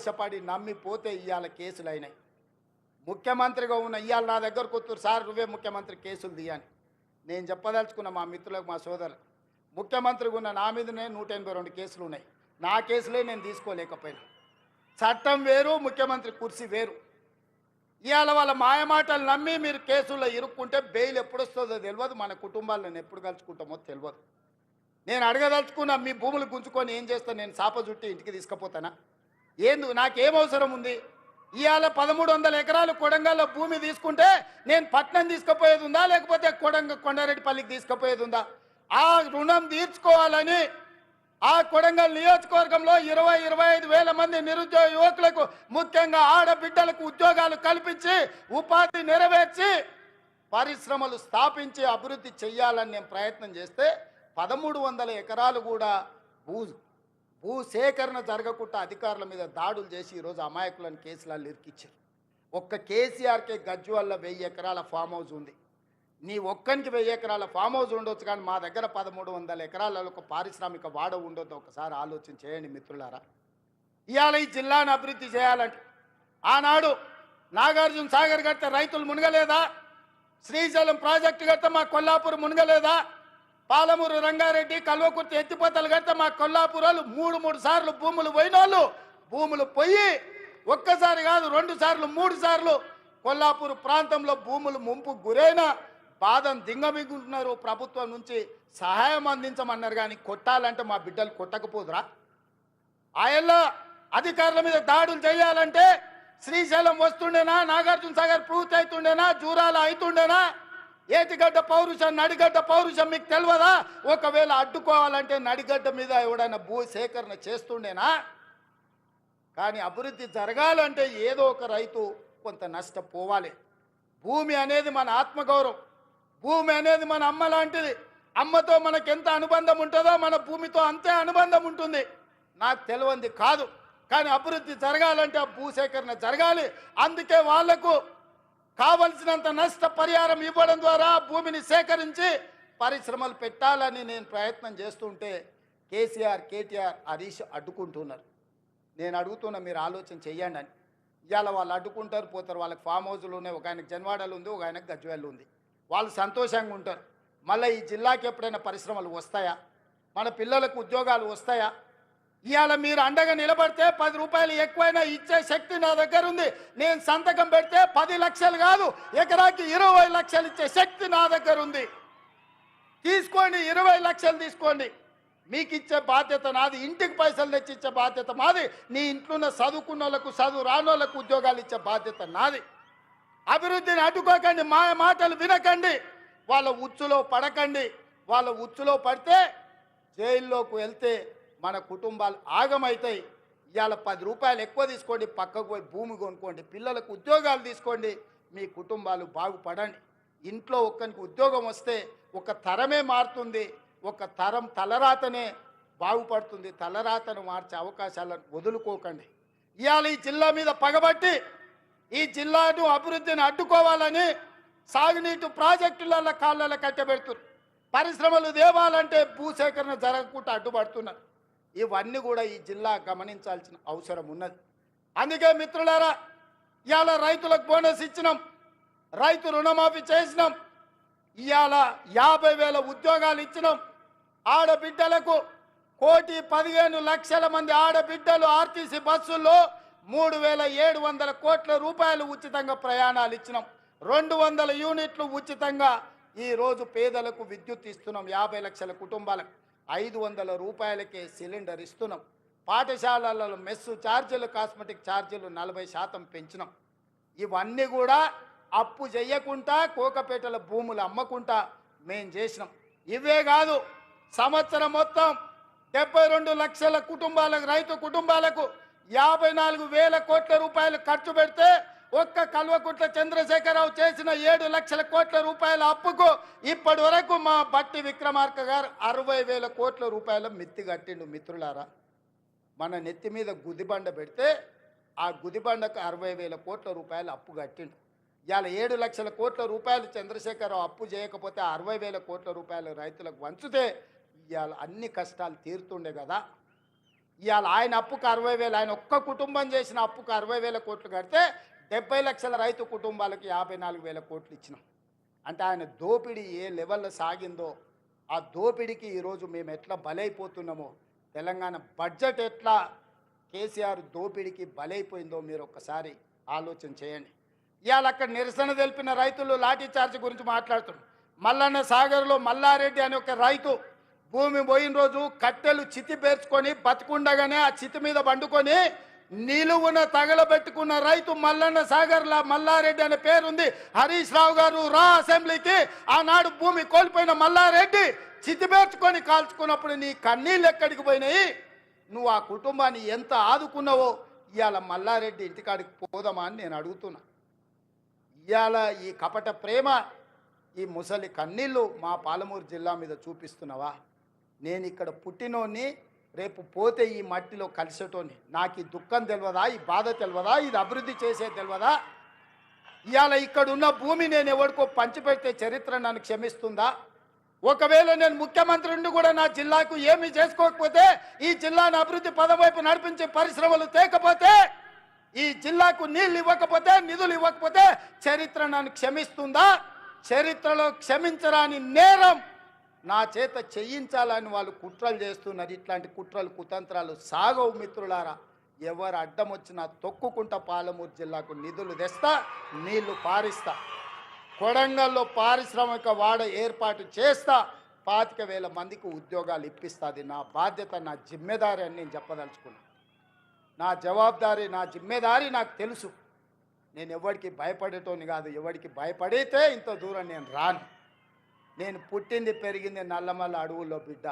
ఆవేశపడి నమ్మిపోతే ఇవాళ కేసులు అయినాయి ముఖ్యమంత్రిగా ఉన్న ఇవాళ నా దగ్గర కూతురు సార్ నువ్వే ముఖ్యమంత్రి కేసులు తీయని నేను చెప్పదలుచుకున్న మా మిత్రులకు మా సోదరులకు ముఖ్యమంత్రిగా ఉన్న నా మీదనే నూట ఎనభై రెండు కేసులు ఉన్నాయి. నా కేసులే నేను తీసుకోలేకపోయినా. చట్టం వేరు ముఖ్యమంత్రి కుర్చీ వేరు. ఇవాళ వాళ్ళ మాయమాటలు నమ్మి మీరు కేసుల్లో ఇరుక్కుంటే బెయిల్ ఎప్పుడు వస్తుందో తెలియదు మన కుటుంబాలను ఎప్పుడు కలుసుకుంటామో తెలియదు నేను అడగదలుచుకున్న మీ భూములు గుంజుకొని ఏం చేస్తాను నేను సాప చుట్టి ఇంటికి తీసుకుపోతానా? ఏందు నాకేం అవసరం ఉంది? ఇవాళ పదమూడు వందల ఎకరాలు కొడంగల్లో భూమి తీసుకుంటే నేను పట్నం తీసుకుపోయేది ఉందా? లేకపోతే కొడంగ కొండారెడ్డిపల్లికి తీసుకుపోయేది ఉందా? ఆ రుణం తీర్చుకోవాలని ఆ కొడంగల్ నియోజకవర్గంలో ఇరవై ఇరవై ఐదు వేల మంది నిరుద్యోగ యువకులకు ముఖ్యంగా ఆడబిడ్డలకు ఉద్యోగాలు కల్పించి ఉపాధి నెరవేర్చి పరిశ్రమలు స్థాపించి అభివృద్ధి చెయ్యాలని నేను ప్రయత్నం చేస్తే పదమూడు వందల ఎకరాలు కూడా భూ భూసేకరణ జరగకుండా అధికారుల మీద దాడులు చేసి ఈరోజు అమాయకులను కేసులను ఇరికిచ్చారు. ఒక్క కేసీఆర్కే గజ్జు వెయ్యి ఎకరాల ఫామ్ హౌస్ ఉంది. నీ ఒక్కనికి వెయ్యి ఎకరాల ఫామ్ హౌస్ ఉండొచ్చు కానీ మా దగ్గర పదమూడు వందల ఎకరాలలో ఒక పారిశ్రామిక వాడ ఉండొద్దు. ఒకసారి ఆలోచన చేయండి మిత్రులారా. ఇవాళ ఈ జిల్లాను అభివృద్ధి చేయాలంటే ఆనాడు నాగార్జున సాగర్ కడితే రైతులు మునగలేదా? శ్రీశైలం ప్రాజెక్టు కడితే మా కొల్లాపూర్ మునగలేదా? పాలమూరు రంగారెడ్డి కల్వకుర్తి ఎత్తిపోతలు కడితే మా కొల్లాపురాలు మూడు మూడు సార్లు భూములు పోయినోళ్ళు. భూములు పోయి ఒక్కసారి కాదు రెండు సార్లు మూడు సార్లు కొల్లాపూర్ ప్రాంతంలో భూములు ముంపు గురైన బాధను దింగమిగుంటున్నారు. ప్రభుత్వం నుంచి సహాయం అందించమన్నారు కానీ కొట్టాలంటే మా బిడ్డలు కొట్టకపోదురా. ఆయన అధికారుల మీద దాడులు చేయాలంటే శ్రీశైలం వస్తుండేనా నాగార్జున సాగర్ పూర్తి అవుతుండేనా జూరాల అవుతుండేనా ఏటిగడ్డ పౌరుషం నడిగడ్డ పౌరుషం మీకు తెలియదా ఒకవేళ అడ్డుకోవాలంటే నడిగడ్డ మీద ఎవడైనా భూ సేకరణ చేస్తుండేనా? కానీ అభివృద్ధి జరగాలంటే ఏదో ఒక రైతు కొంత నష్టపోవాలి భూమి అనేది మన ఆత్మగౌరవం. భూమి అనేది మన అమ్మ లాంటిది. అమ్మతో మనకు ఎంత అనుబంధం ఉంటుందో మన భూమితో అంతే అనుబంధం ఉంటుంది. నాకు తెలియంది కాదు. కానీ అభివృద్ధి జరగాలంటే ఆ భూసేకరణ జరగాలి. అందుకే వాళ్ళకు కావలసినంత నష్ట పరిహారం ఇవ్వడం ద్వారా భూమిని సేకరించి పరిశ్రమలు పెట్టాలని నేను ప్రయత్నం చేస్తుంటే కేసీఆర్ కేటీఆర్ హరీష్ అడ్డుకుంటున్నారు. నేను అడుగుతున్న మీరు ఆలోచన చేయండి అని. ఇవాళ వాళ్ళు అడ్డుకుంటారు పోతారు. వాళ్ళకి ఫామ్ హౌస్లు ఉన్నాయి. ఒక ఆయనకు జన్వాడలు ఉంది ఒక ఆయనకు గజ్వేళ్ళు ఉంది. వాళ్ళు సంతోషంగా ఉంటారు. మళ్ళీ ఈ జిల్లాకి ఎప్పుడైనా పరిశ్రమలు వస్తాయా? మన పిల్లలకు ఉద్యోగాలు వస్తాయా? ఇవాళ మీరు అండగా నిలబడితే పది రూపాయలు ఎక్కువైనా ఇచ్చే శక్తి నా దగ్గర ఉంది. నేను సంతకం పెడితే పది లక్షలు కాదు ఎకరాకి ఇరవై లక్షలు ఇచ్చే శక్తి నా దగ్గర ఉంది. తీసుకోండి ఇరవై లక్షలు తీసుకోండి. మీకు ఇచ్చే బాధ్యత నాది ఇంటికి పైసలు తెచ్చి ఇచ్చే బాధ్యత మాది నీ ఇంట్లో ఉన్న చదువుకున్న వాళ్ళకు చదువు రానోళ్ళకు ఉద్యోగాలు ఇచ్చే బాధ్యత నాది. అభివృద్ధిని అడ్డుకోకండి మా మాటలు వినకండి. వాళ్ళ ఉచ్చులో పడకండి. వాళ్ళ ఉచ్చులో పడితే జైల్లోకి వెళ్తే మన కుటుంబాలు ఆగమవుతాయి ఇవాళ పది రూపాయలు ఎక్కువ తీసుకోండి పక్కకు పోయి భూమి కొనుక్కోండి పిల్లలకు ఉద్యోగాలు తీసుకోండి మీ కుటుంబాలు బాగుపడండి. ఇంట్లో ఒక్కరికి ఉద్యోగం వస్తే ఒక తరమే మారుతుంది ఒక తరం తలరాతనే బాగుపడుతుంది. తలరాతను మార్చే అవకాశాలను వదులుకోకండి. ఇవాళ ఈ జిల్లా మీద పగబట్టి ఈ జిల్లాను అభివృద్ధిని అడ్డుకోవాలని సాగునీటి ప్రాజెక్టుల కాళ్ళ కట్టబెడుతున్నారు. పరిశ్రమలు దేవాలంటే భూసేకరణ జరగకుండా అడ్డుపడుతున్నారు. ఇవన్నీ కూడా ఈ జిల్లా గమనించాల్సిన అవసరం ఉన్నది. అందుకే మిత్రులారా ఇవాళ రైతులకు బోనస్ ఇచ్చినాం. రైతు రుణమాఫీ చేసినాం. ఇవాళ యాభై వేల ఉద్యోగాలు ఇచ్చినాం. ఆడబిడ్డలకు కోటి పదిహేను లక్షల మంది ఆడబిడ్డలు ఆర్టీసీ బస్సుల్లో మూడు వేల ఏడు వందల కోట్ల రూపాయలు ఉచితంగా ప్రయాణాలు ఇచ్చినాం. రెండు వందల యూనిట్లు ఉచితంగా ఈరోజు పేదలకు విద్యుత్ ఇస్తున్నాం యాభై లక్షల కుటుంబాలకు. ఐదు వందల రూపాయలకే సిలిండర్ ఇస్తున్నాం. పాఠశాలలలో మెస్సు ఛార్జీలు కాస్మెటిక్ ఛార్జీలు నలభై శాతం పెంచినాం. ఇవన్నీ కూడా అప్పు చేయకుండా కోకపేటల భూములు అమ్మకుండా మేం చేసినాం. ఇవే కాదు సంవత్సరం మొత్తం డెబ్బై రెండు లక్షల కుటుంబాలకు రైతు కుటుంబాలకు యాభై నాలుగు వేల కోట్ల రూపాయలు ఖర్చు పెడితే ఒక్క కల్వకుట్ల చంద్రశేఖరరావు చేసిన ఏడు లక్షల కోట్ల రూపాయల అప్పుకు ఇప్పటి వరకు మా బట్టి విక్రమార్క గారు అరవై వేల కోట్ల రూపాయల మిత్తి కట్టిండు మిత్రులారా. మన నెత్తి మీద గుదిబండ పెడితే ఆ గుదిబండకు అరవై వేల కోట్ల రూపాయలు అప్పు కట్టిండు. ఇవాళ ఏడు లక్షల కోట్ల రూపాయలు చంద్రశేఖరరావు అప్పు చేయకపోతే అరవై వేల కోట్ల రూపాయలు రైతులకు వంచితే ఇవాళ అన్ని కష్టాలు తీరుతుండే కదా. ఇవాళ ఆయన అప్పుకు అరవై వేలు ఆయన ఒక్క కుటుంబం చేసిన అప్పుకు అరవై వేల కోట్లు కడితే డెబ్బై లక్షల రైతు కుటుంబాలకు యాభై నాలుగు వేల కోట్లు ఇచ్చినాం. అంటే ఆయన దోపిడీ ఏ లెవెల్లో సాగిందో ఆ దోపిడీకి ఈరోజు మేము ఎట్లా బలైపోతున్నామో తెలంగాణ బడ్జెట్ ఎట్లా కేసీఆర్ దోపిడీకి బలైపోయిందో మీరు ఒక్కసారి ఆలోచన చేయండి. ఇవాళ అక్కడ నిరసన తెలిపిన రైతులు లాఠీ చార్జ్ గురించి మాట్లాడుతున్నారు. మల్లన్న సాగర్లో మల్లారెడ్డి అనే ఒక రైతు భూమి పోయిన రోజు కట్టెలు చితి పేర్చుకొని బతుకుండగానే ఆ చితి మీద పండుకొని నిలువున తగలబెట్టుకున్న రైతు మల్లన్న సాగర్ మల్లారెడ్డి అనే పేరుంది. హరీష్ రావు గారు రా అసెంబ్లీకి ఆనాడు భూమి కోల్పోయిన మల్లారెడ్డి చితిపేర్చుకొని కాల్చుకున్నప్పుడు నీ కన్నీళ్ళు ఎక్కడికి పోయినాయి? నువ్వు ఆ కుటుంబాన్ని ఎంత ఆదుకున్నావో? ఇవాళ మల్లారెడ్డి ఇంటికాడికి పోదామా అని నేను అడుగుతున్నా. ఇవాళ ఈ కపట ప్రేమ ఈ ముసలి కన్నీళ్ళు మా పాలమూరు జిల్లా మీద చూపిస్తున్నావా? నేను ఇక్కడ పుట్టినోని రేపు పోతే ఈ మట్టిలో కలిసేటోని. నాకు ఈ దుఃఖం తెలియదా ఈ బాధ తెలియదా ఇది అభివృద్ధి చేసే తెలియదా ఇవాళ ఇక్కడ ఉన్న భూమి నేను ఎవరికో పంచిపెడితే చరిత్ర నన్ను క్షమిస్తుందా? ఒకవేళ నేను ముఖ్యమంత్రిని కూడా నా జిల్లాకు ఏమి చేసుకోకపోతే ఈ జిల్లాను అభివృద్ధి పదం వైపు నడిపించే పరిశ్రమలు తేకపోతే ఈ జిల్లాకు నీళ్ళు ఇవ్వకపోతే నిధులు ఇవ్వకపోతే చరిత్ర నన్ను క్షమిస్తుందా? చరిత్రలో క్షమించరాని నేరం నా చేత చేయించాలని వాళ్ళు కుట్రలు చేస్తున్నారు. ఇట్లాంటి కుట్రలు కుతంత్రాలు సాగవు మిత్రులారా. ఎవరు అడ్డం వచ్చినా తొక్కుకుంటా పాలమూరు జిల్లాకు నిధులు తెస్తా నీళ్ళు పారిస్తా. కొడంగల్లో పారిశ్రామిక వాడ ఏర్పాటు చేస్తా పాతిక వేల మందికి ఉద్యోగాలు ఇప్పిస్తుంది నా బాధ్యత నా జిమ్మెదారి అని నేను చెప్పదలుచుకున్నా. నా జవాబారి నా జిమ్మెదారి నాకు తెలుసు. నేను ఎవరికి భయపడేటోని కాదు ఎవరికి భయపడితే ఇంత దూరం నేను రాను. నేను పుట్టింది పెరిగింది నల్లమల్ల అడవుల్లో బిడ్డ.